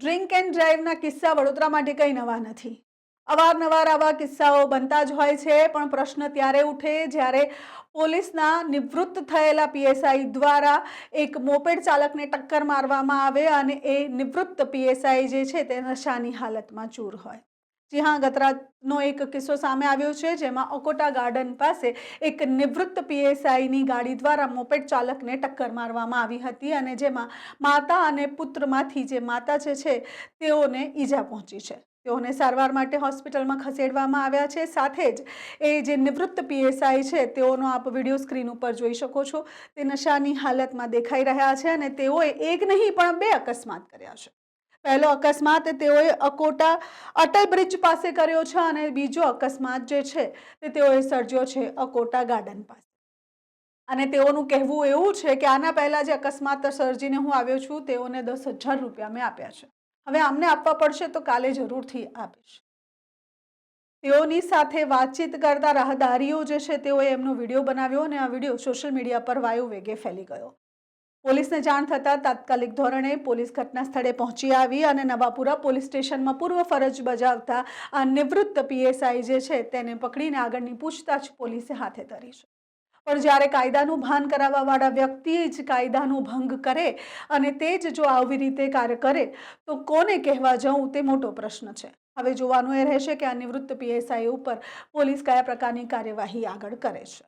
Drink and ડ્રાઈવના કિસ્સા વડોદરા માટે કંઈ નવા નથી. અવારનવાર આવા કિસ્સાઓ બનતા જ હોય છે, પણ પ્રશ્ન ત્યારે ઉઠે જ્યારે પોલીસના નિવૃત્ત થયેલા પીએસઆઈ દ્વારા એક મોપેડ ચાલકને ટક્કર મારવામાં આવે અને એ નિવૃત્ત પીએસઆઈ જે છે તે નશાની હાલતમાં ચૂર હોય. જી હા, ગતરાતનો એક કિસ્સો સામે આવ્યો છે, જેમાં અકોટા ગાર્ડન પાસે એક નિવૃત્ત પીએસઆઈની ગાડી દ્વારા મોપેડ ચાલકને ટક્કર મારવામાં આવી હતી અને જેમાં માતા અને પુત્રમાંથી જે માતા જે છે, તેઓને ઈજા પહોંચી છે. તેઓને સારવાર માટે હોસ્પિટલમાં ખસેડવામાં આવ્યા છે. સાથે જ એ જે નિવૃત્ત પીએસઆઈ છે, તેઓનો આપ વીડિયો સ્ક્રીન ઉપર જોઈ શકો છો. તે નશાની હાલતમાં દેખાઈ રહ્યા છે અને તેઓએ એક નહીં, પણ બે અકસ્માત કર્યા છે. પહેલો અકસ્માત તેઓએ અકોટા અટલ બ્રિજ પાસે કર્યો છે અને બીજો અકસ્માત જે છે તે તેઓએ સર્જ્યો છે અકોટા ગાર્ડન પાસે. અને તેઓનું કહેવું એવું છે કે આના પહેલાં જે અકસ્માત સર્જીને હું આવ્યો છું તેઓને દસ હજાર રૂપિયા મેં આપ્યા છે. હવે આમને આપવા પડશે તો કાલે જરૂરથી આપીશ. તેઓની સાથે વાતચીત કરતા રાહદારીઓ જે છે તેઓએ એમનો વીડિયો બનાવ્યો અને આ વીડિયો સોશિયલ મીડિયા પર વાયુ વેગે ફેલી ગયો. પોલીસને જાણ થતાં તાત્કાલિક ધોરણે પોલીસ ઘટના સ્થળે પહોંચી આવી અને નવાપુરા પોલીસ સ્ટેશનમાં પૂર્વ ફરજ બજાવતા આ નિવૃત્ત પીએસઆઈ જે છે તેને પકડીને આગળની પૂછતાછ પોલીસે હાથે ધરી છે. પણ જ્યારે કાયદાનું ભાન કરાવવાવાળા વ્યક્તિ જ કાયદાનો ભંગ કરે અને તે જ જો આવી રીતે કાર્ય કરે, તો કોને કહેવા જવું તે મોટો પ્રશ્ન છે. હવે જોવાનું એ રહેશે કે આ નિવૃત્ત પીએસઆઈ ઉપર પોલીસ કયા પ્રકારની કાર્યવાહી આગળ કરે છે.